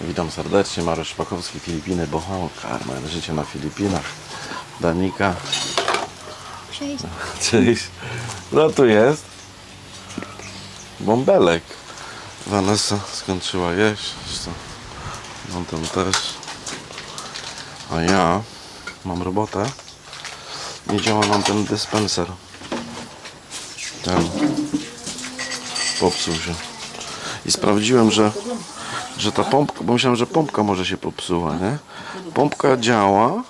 Witam serdecznie, Mariusz Szpakowski, Filipiny, Bohol, Carmen, życie na Filipinach, Danika, Cześć. cześć, no tu jest, bąbelek, Vanessa skończyła jeść, zresztą on tam też, a ja mam robotę, nie działa nam ten dyspenser, ten popsuł się. I sprawdziłem, że że ta pompka, bo myślałem, że pompka może się popsuła, nie? Pompka działa,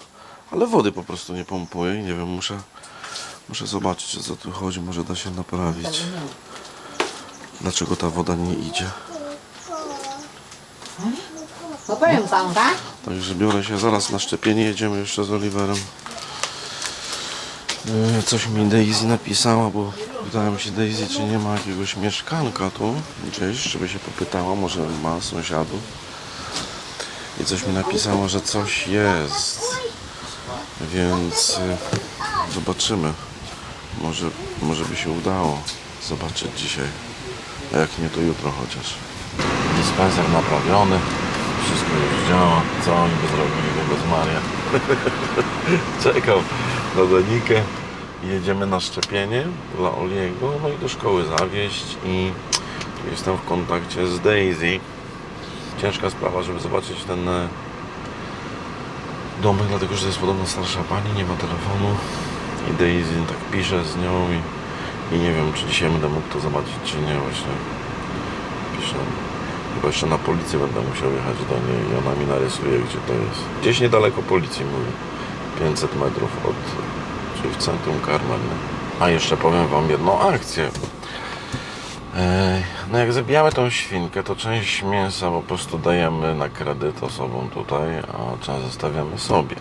ale wody po prostu nie pompuje i nie wiem, muszę, muszę zobaczyć o co tu chodzi, może da się naprawić. Dlaczego ta woda nie idzie? Powiem pan, tak? Także biorę się zaraz na szczepienie, jedziemy jeszcze z Oliverem. Yy, Coś mi Daisy napisała, bo pytałem się Daisy, czy nie ma jakiegoś mieszkanka tu gdzieś, żeby się popytała, może ma sąsiadów. I coś mi napisała, że coś jest. Więc yy, zobaczymy. Może, może by się udało zobaczyć dzisiaj. A jak nie, to jutro chociaż. Dyspenser naprawiony. Wszystko już działa. Co oni by zrobili bez Maria? Czekam na Danikę. Jedziemy na szczepienie dla Oliego, no i do szkoły zawieźć i jestem w kontakcie z Daisy. Ciężka sprawa, żeby zobaczyć ten e, domek, dlatego że jest podobno starsza pani, nie ma telefonu i Daisy tak pisze z nią i, i nie wiem, czy dzisiaj będę mógł to zobaczyć, czy nie właśnie. Piszę. Chyba jeszcze na policję będę musiał jechać do niej i ona mi narysuje, gdzie to jest. Gdzieś niedaleko policji, mówi. 500 metrów od, czyli w centrum Carmen. A jeszcze powiem Wam jedną akcję. No jak zabijamy tą świnkę, to część mięsa po prostu dajemy na kredyt osobom tutaj, a część zostawiamy sobie.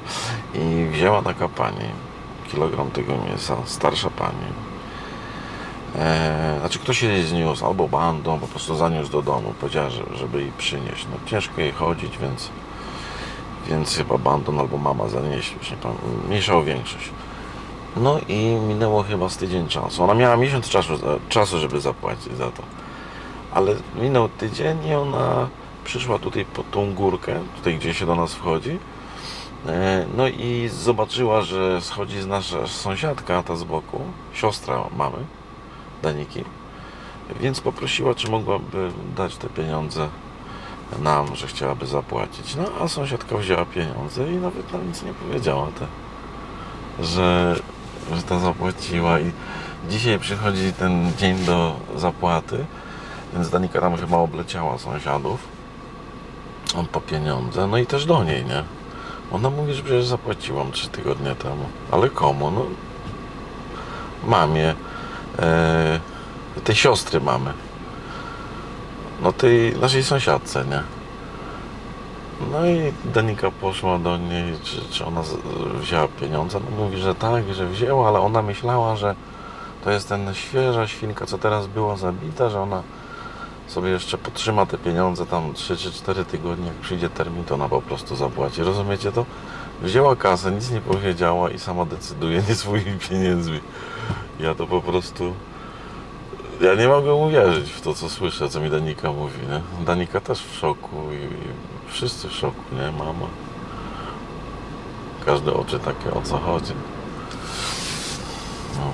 I wzięła taka pani kilogram tego mięsa, starsza pani. Znaczy ktoś jej zniósł, albo bandą, po prostu zaniósł do domu, powiedziała, że, żeby jej przynieść. No ciężko jej chodzić, więc, więc chyba bandą albo mama zanieśli, już nie pamiętam, mniejsza o większość. No i minęło chyba z tydzień czasu. Ona miała miesiąc czasu, czasu, żeby zapłacić za to. Ale minął tydzień i ona przyszła tutaj pod tą górkę, tutaj gdzie się do nas wchodzi. E, No i zobaczyła, że schodzi z nasza sąsiadka, ta z boku, siostra mamy, Daniki. Więc poprosiła, czy mogłaby dać te pieniądze nam, że chciałaby zapłacić. No a sąsiadka wzięła pieniądze i nawet nam nic nie powiedziała, te, że, że ta zapłaciła. I dzisiaj przychodzi ten dzień do zapłaty, więc Danika tam chyba obleciała sąsiadów on po pieniądze, no i też do niej, nie? Ona mówi, że przecież zapłaciłam trzy tygodnie temu. Ale komu? No mamie, e, tej siostry mamy. No tej naszej sąsiadce, nie? No i Danika poszła do niej, czy, czy ona wzięła pieniądze. No mówi, że tak, że wzięła, ale ona myślała, że to jest ten świeża świnka, co teraz była zabita, że ona sobie jeszcze potrzyma te pieniądze tam 3 czy 4 tygodnie, jak przyjdzie termin, to ona po prostu zapłaci. Rozumiecie to? Wzięła kasę, nic nie powiedziała i sama decyduje nie swoimi pieniędzmi. Ja to po prostu... Ja nie mogę uwierzyć w to, co słyszę, co mi Danika mówi, nie? Danika też w szoku i, i wszyscy w szoku, nie? Mama. Każde oczy takie, o co chodzi. No.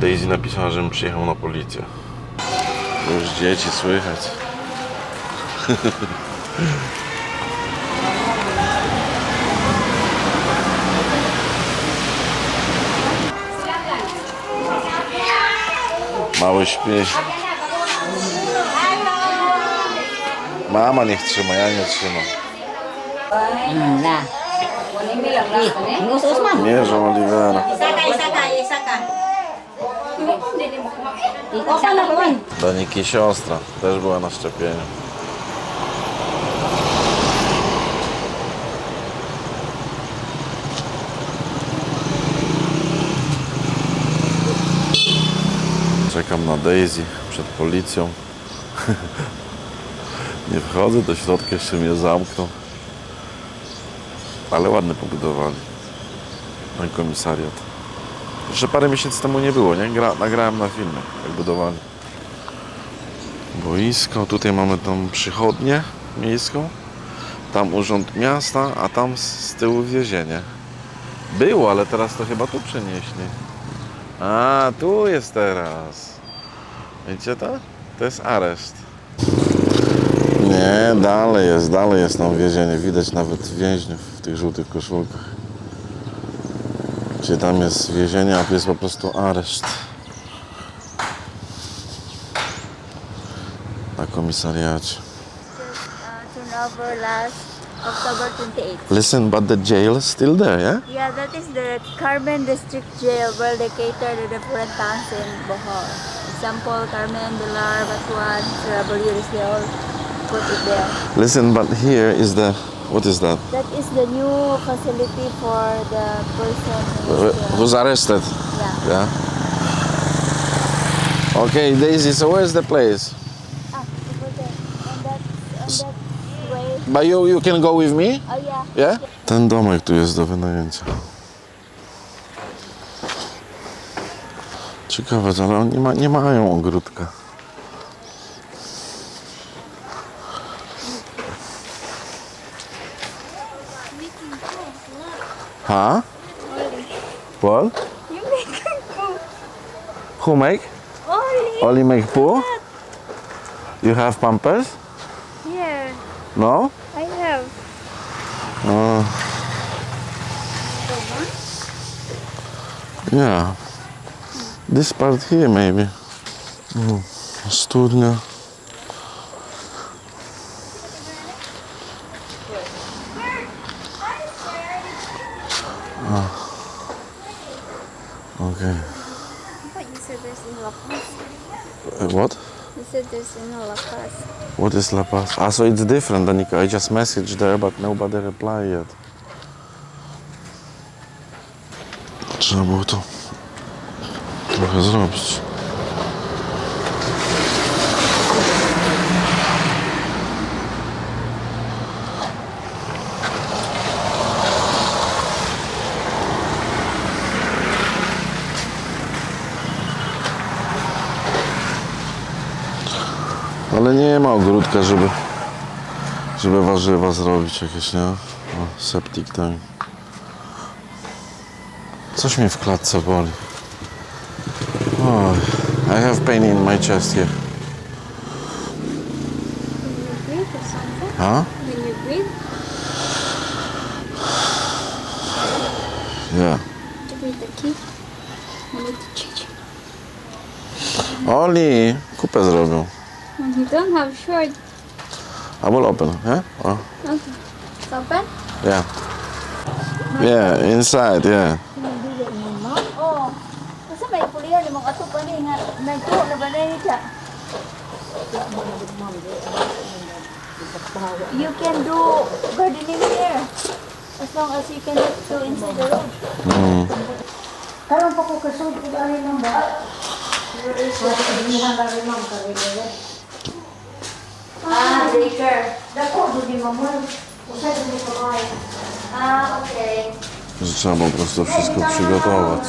Daisy napisała, żebym przyjechał na policję. Już dzieci słychać. Mały śpi. Mama niech trzyma, ja nie trzymam. Na. Ih, Ngusus man. Mierze Olivera. Isaka, isaka, isaka. Ikaw na naman. Daniki siostra też była na szczepieniu. Czekam na Daisy przed policją. Nie wchodzę do środka, jeszcze mnie zamkną. Ale ładny pobudowali. Ten komisariat. Jeszcze parę miesięcy temu nie było, nie? Gra, nagrałem na filmie, jak budowali. boisko. Tutaj mamy tą przychodnię miejską. Tam urząd miasta, a tam z tyłu więzienie. Było, ale teraz to chyba tu przenieśli. A, tu jest teraz. Widzicie to? To jest areszt. Nie, dalej jest, dalej jest tam więzienie. Widać nawet więźniów w tych żółtych koszulkach. Gdzie tam jest więzienie, a tu jest po prostu areszt. Na komisariacie. turned over last October 28. Listen, but the jail is still there, yeah? Yeah, that is the Carmen District Jail where they cater to different towns in Bohol. Example, Carmen, Pilar, Batuan, Sarabolires, they put it there. Listen, but here is the what is that? That is the new facility for the person who Wh- is, Who's arrested? yeah. Yeah. Okay, Daisy. So where's the place? Ah, over there. On that way. But you you can go with me? Oh yeah. Yeah? Ten domek tu jest do wynajęcia. Ciekawe, ale oni ma, nie mają ogródka. Huh? What? You make a poop. Who make? Ollie. Only make poo? You have pampers? Yeah. No? I have. Uh, yeah. This part here maybe. Mm, Studnia. Ah. Okay. But you said there's in La Paz. Uh, what? You said there's in La Paz. What is La Paz? Ah, so it's different, Danica. I just messaged there, but nobody replied yet. Trzeba było to trochę zrobić. Ale nie ma ogródka, żeby, żeby warzywa zrobić jakieś, nie? O, septic tank. Coś mnie w klatce boli. Oh, I have pain in my chest here. Breathe? Huh? Breathe? Yeah. The to change. Oli, kupę zrobił. And you don't have short. I will open, yeah? Oh, Okay. It's open? yeah. Yeah, inside, yeah. Oh. Kasi may mga tupa ni nga. Nagtuwa na ba na siya? You can do gardening here. As long as you can do inside the road. Mm. Karon pa ko kasud ko ani nang ba? Rin ma'am karili. Ah, breaker. Dako do di mamon. Usa do ni kamay. Ah, okay. Że trzeba po prostu wszystko przygotować.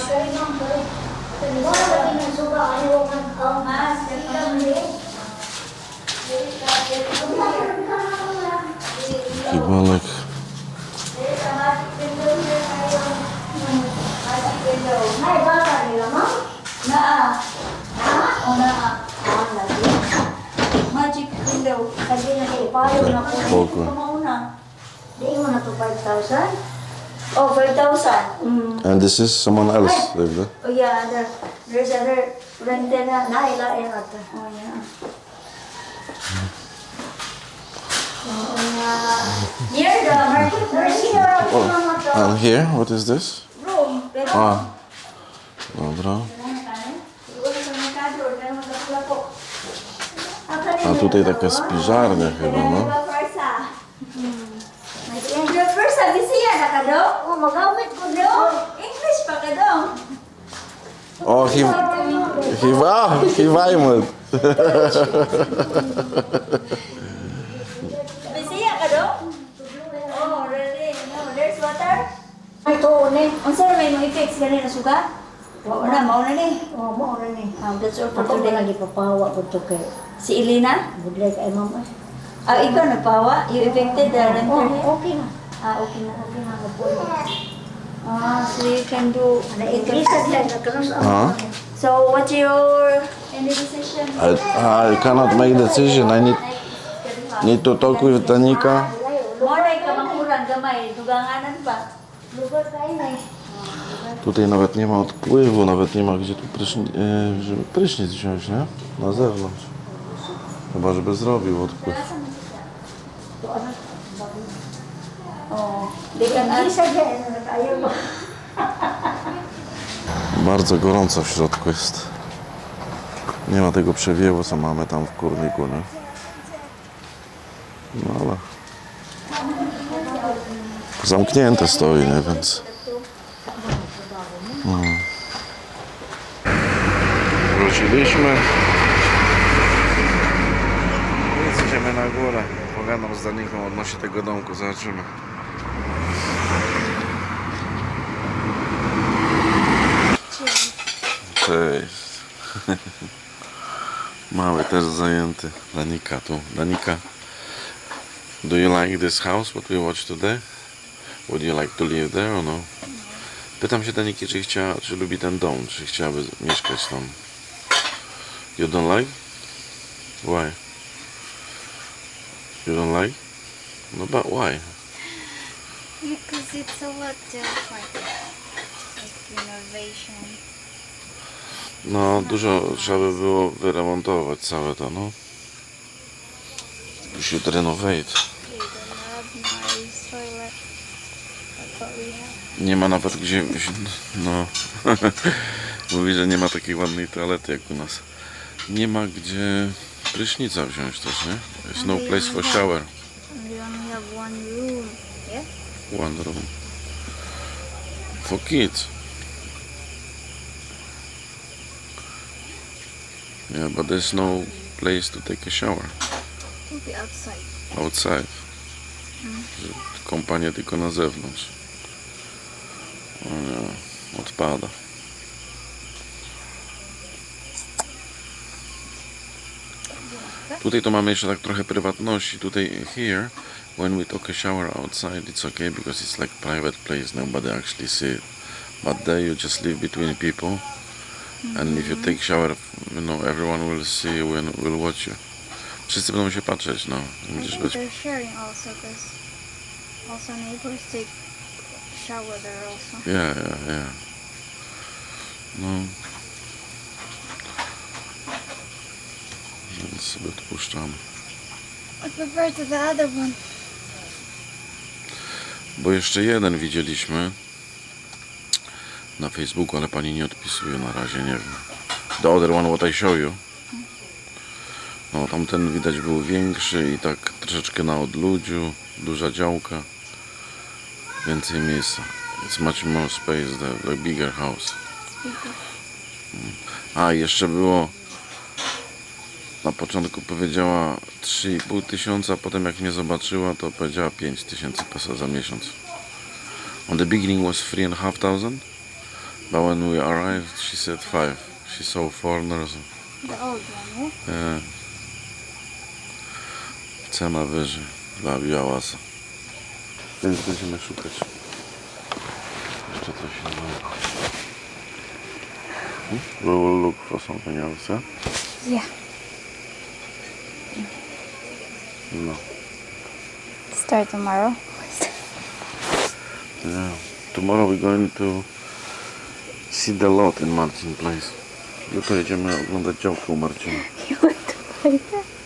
Kibalek. Nay bata nila. Magic window. Sabi na kay payo na ko. Spoko. Kumauna. Di mo na to 5,000. Oh, 5,000. Mm. And this is someone else there. Oh yeah, there, there's other rented na. Nailain ata. Oh yeah. Near the market, there's here Oh, and here, what is this? Room. Pero, Ah. Dobra. A tutaj taka spiżarnia chyba, no. Your first service yan, nakado? Oh, magamit ko No, English pa ka daw. O, hi... Hiwa... Hiwajmy. Bisaya ka daw? Oh, really? No, there's water? Ay to ni. Unsa na may mga effects gani na suga? Oo na, mao na ni. Oh, mo ra ni. Um, that's all for Ako ba today. lagi papawa ko to kay Si Elena? Budlay ka, ma'am. eh. Ah, ikaw nagpawa? You evicted the renter Oh, here? okay na. Ah, okay na. Okay na, mabuhay. Ah, so you can do... Na-increase siya, nagkaroon sa Ah. So, what's your any decision? I, I cannot make decision. I need need to talk with Danica. Moray ka mangurang gamay, duganganan pa. Lugar kayo na eh. Tutaj nawet nie ma odpływu, nawet nie ma gdzie tu prysznic, e, żeby prysznic wziąć, nie? Na zewnątrz. Chyba, żeby zrobił odpływ. Bardzo gorąco w środku jest. Nie ma tego przewiewu, co mamy tam w kurniku, nie? No ale... Zamknięte stoi, nie? Więc... Mm. Wróciliśmy. Więc idziemy na górę. Pogadam z Daniką odnośnie tego domku, zobaczymy. Cześć. Mały też zajęty. Danika tu. Danika. Do you like this house, what we watched today? Would you like to live there or no? Pytam się Daniki, czy chciała, czy lubi ten dom, czy chciałaby mieszkać tam. You don't like? Why? You don't like? No but why? Because it's a lot different. Like renovation. No, dużo trzeba by było wyremontować całe to, no. We should renovate. You. Nie ma nawet gdzie. No. Mówi, że nie ma takiej ładnej toalety jak u nas. Nie ma gdzie prysznica wziąć też, nie? There's no place for shower. And we only have one room. Yeah? One room. For kids. Yeah, but there's no place to take a shower. We'll be outside. Outside. Że Kąpanie tylko na zewnątrz. O nie, odpada. Tutaj to mamy jeszcze tak trochę prywatności. Tutaj here, when we take a shower outside, it's okay because it's like private place. Nobody actually see it. But there you just live between people. And if you mm-hmm. take shower, you know, everyone will see you and will watch you. Wszyscy będą się patrzeć, no. I Będziesz think they're sharing also because also neighbors take shower there also. Yeah, yeah, yeah. No. Sobie one. Bo jeszcze jeden widzieliśmy na Facebooku, ale pani nie odpisuje na razie, nie wiem. The other one what I show you. No tamten widać był większy i tak troszeczkę na odludziu, duża działka, więcej miejsca. It's much more space, the, the bigger house. A jeszcze było na początku powiedziała 3,5 tysiąca, potem jak mnie zobaczyła to powiedziała 5 tysięcy peso za miesiąc. On the beginning was three and a half thousand, but when we arrived she said five. She saw foreigners. The old one, yeah? E, cena wyżej dla białasa. Więc będziemy szukać jeszcze coś innego. Hmm? We will look for something else, yeah? Yeah. No. Start tomorrow. Yeah. Tomorrow we're going to see the lot in Martin Place. Jutro jedziemy oglądać działkę u Marcina.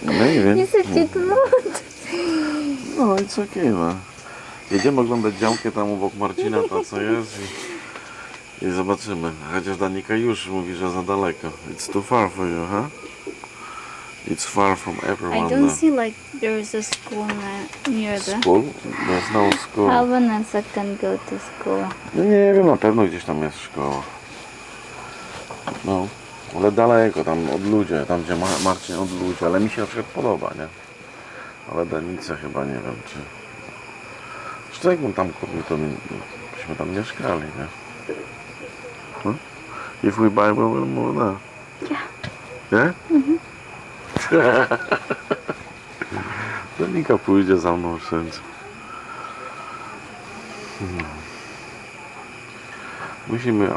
No nie wiem. You said you don't. No it's okay, no. Jedziemy oglądać działkę tam obok Marcina, to co jest i, i zobaczymy. Chociaż Danika już mówi, że za daleko. It's too far for you, huh? It's far from I everyone. don't there. see like there's a school near the. School? There's no school. Alvin and Zach can go to school. No nie wiem, na pewno gdzieś tam jest szkoła. No, ale daleko, tam od ludzi, tam gdzie Ma- Marcin od ludzi, ale mi się na przykład podoba, nie? Ale Danice chyba nie wiem, czy... Zresztą jakbym tam kupił, to my- byśmy tam mieszkali, nie? No? If we buy, we will move there. Yeah. Yeah? Dominika pójdzie za mną wszędzie. Hmm. Musimy.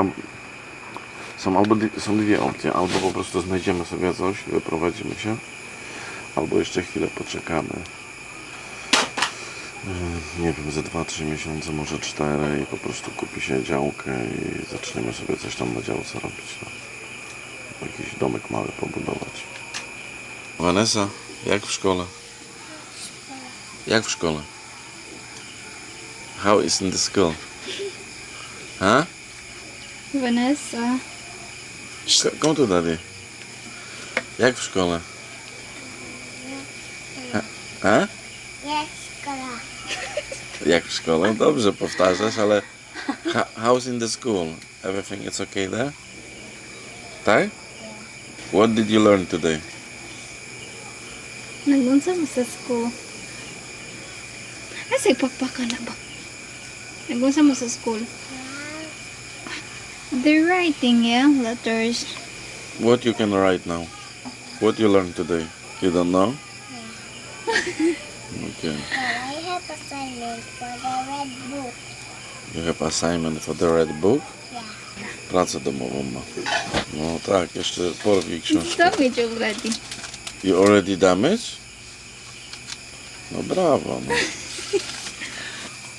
Są, albo, są dwie opcje. Albo po prostu znajdziemy sobie coś, wyprowadzimy się, albo jeszcze chwilę poczekamy. Yy, Nie wiem, ze 2-3 miesiące, może 4 i po prostu kupi się działkę i zaczniemy sobie coś tam na działce robić. No. Jakiś domek mały pobudować. Vanessa, jak w szkole? Jak w szkole? How is in the school? Huh? Vanessa. Come tu daddy. Jak w szkole? Ha? Ha? Jak w szkole? Dobrze powtarzasz, ale ha- how's in the school? Everything is okay there? Tak? What did you learn today? Nagunsa mo sa school. Ay, say pakpaka na ba? Nagunsa mo sa school. They're writing, yeah, letters. What you can write now? What you learned today? You don't know? Okay. I have assignment for the red book. You have assignment for the red book? Yeah. Pracę domową ma. No tak, jeszcze porwij książkę. Stop it already. You already damaged? No brawo. No.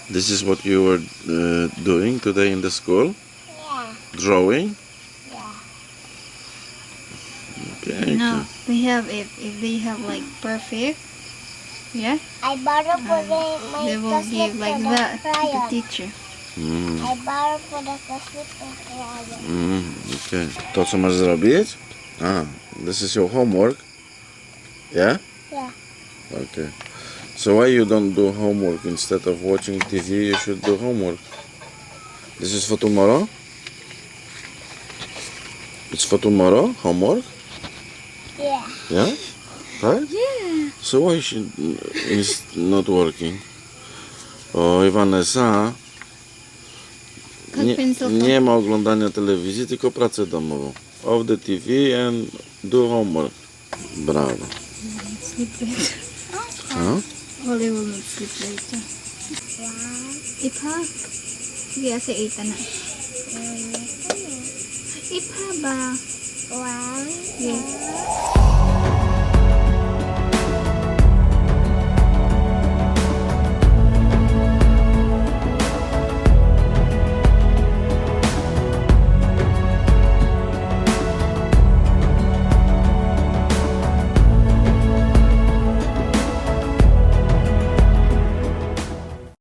This is what you were uh, doing today in the school? Yeah. Drawing? Yeah. Pięknie. No, we have if if they have like perfect, yeah, I borrow for the, my they will give like the that to the crayon. teacher. Mm, I borrow for the classmate mm, okay. To co masz zrobić? Ah, this is your homework? Yeah? Yeah. Okay. So why you don't do homework instead of watching TV? You should do homework. This is for tomorrow. It's for tomorrow. Homework. Yeah. Yeah. Right. Yeah. So why she is not working? Oj, Vanessa. Cut Nie, nie ma oglądania telewizji, tylko pracę domową. Off the TV and do homework. Brawo. Sleep later. Huh? Well, they will not sleep later. Ipa. Sige, asa 8 na. Ipa ba? One. Yeah.